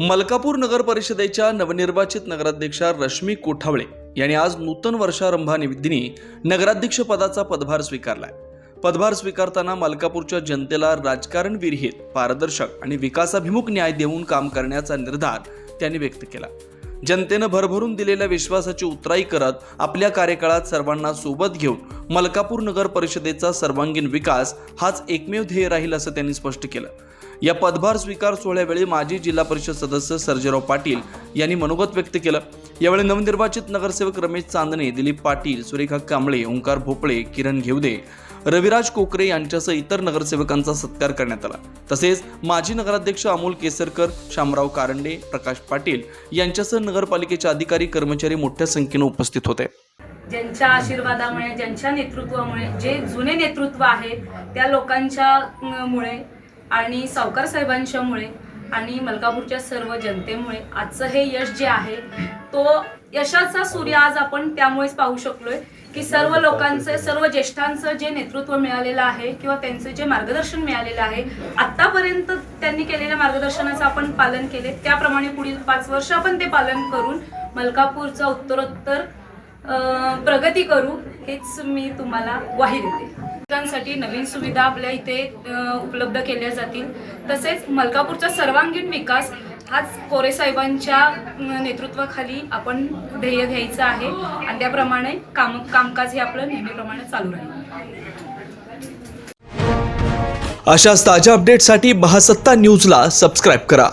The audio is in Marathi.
मलकापूर नगर परिषदेच्या नवनिर्वाचित नगराध्यक्षा रश्मी कोठावळे यांनी आज नूतन वर्षारंभानिमित्तीने नगराध्यक्ष पदाचा पदभार स्वीकारलाय. पदभार स्वीकारताना मलकापूरच्या जनतेला राजकारण विरहित पारदर्शक आणि विकासाभिमुख न्याय देऊन काम करण्याचा निर्धार त्यांनी व्यक्त केला. जनतेनं भरभरून दिलेल्या विश्वासाची उतराई करत आपल्या कार्यकाळात सर्वांना सोबत घेऊन मलकापूर नगर परिषदेचा सर्वांगीण विकास हाच एकमेव ध्येय राहील असं त्यांनी स्पष्ट केलं. या पदभार स्वीकार सोहळ्यावेळी माजी जिल्हा परिषद सदस्य सर्जेराव पाटील यांनी मनोगत व्यक्त केलं. यावेळी नवनिर्वाचित नगरसेवक रमेश चांदणे दिलीप पाटील सुरेखा कांबळे ओंकार भोपळे किरण घेवदे रविराज कोकरे यांच्यासह इतर नगरसेवकांचा सत्कार करण्यात आला. तसेच माजी नगराध्यक्ष अमोल केसरकर शामराव कारंडे प्रकाश पाटील यांच्यासह नगरपालिकेचे अधिकारी कर्मचारी मोठ्या संख्येनं उपस्थित होते. ज्यांच्या आशीर्वादामुळे ज्यांच्या नेतृत्वामुळे जे जुने नेतृत्व आहे त्या लोकांच्या मुळे आणि सावकार साहेबांच्यामुळे आणि मलकापूरच्या सर्व जनतेमुळे आजचं हे यश जे आहे तो यशाचा सूर्य आज आपण त्यामुळेच पाहू शकलोय की सर्व लोकांचं सर्व ज्येष्ठांचं जे नेतृत्व मिळालेलं आहे किंवा त्यांचं जे मार्गदर्शन मिळालेलं आहे आतापर्यंत त्यांनी केलेल्या मार्गदर्शनाचं आपण पालन केले. त्याप्रमाणे पुढील पाच वर्ष आपण ते पालन करून मलकापूरचा उत्तरोत्तर प्रगती करू हेच मी तुम्हाला ग्वाही देते. नागरिकांसाठी नवीन सुविधा आपल्या इथे उपलब्ध केल्या जातील. तसेच मलकापूरचा सर्वांगीण विकास हाच कोरे साहेबांच्या नेतृत्वाखाली आपण ध्येय घ्यायचं आहे. आणि त्याप्रमाणे काम कामकाज हे आपलं नेहमीप्रमाणे चालू राहील. अशाच ताज्या अपडेटसाठी महासत्ता न्यूजला सबस्क्राईब करा.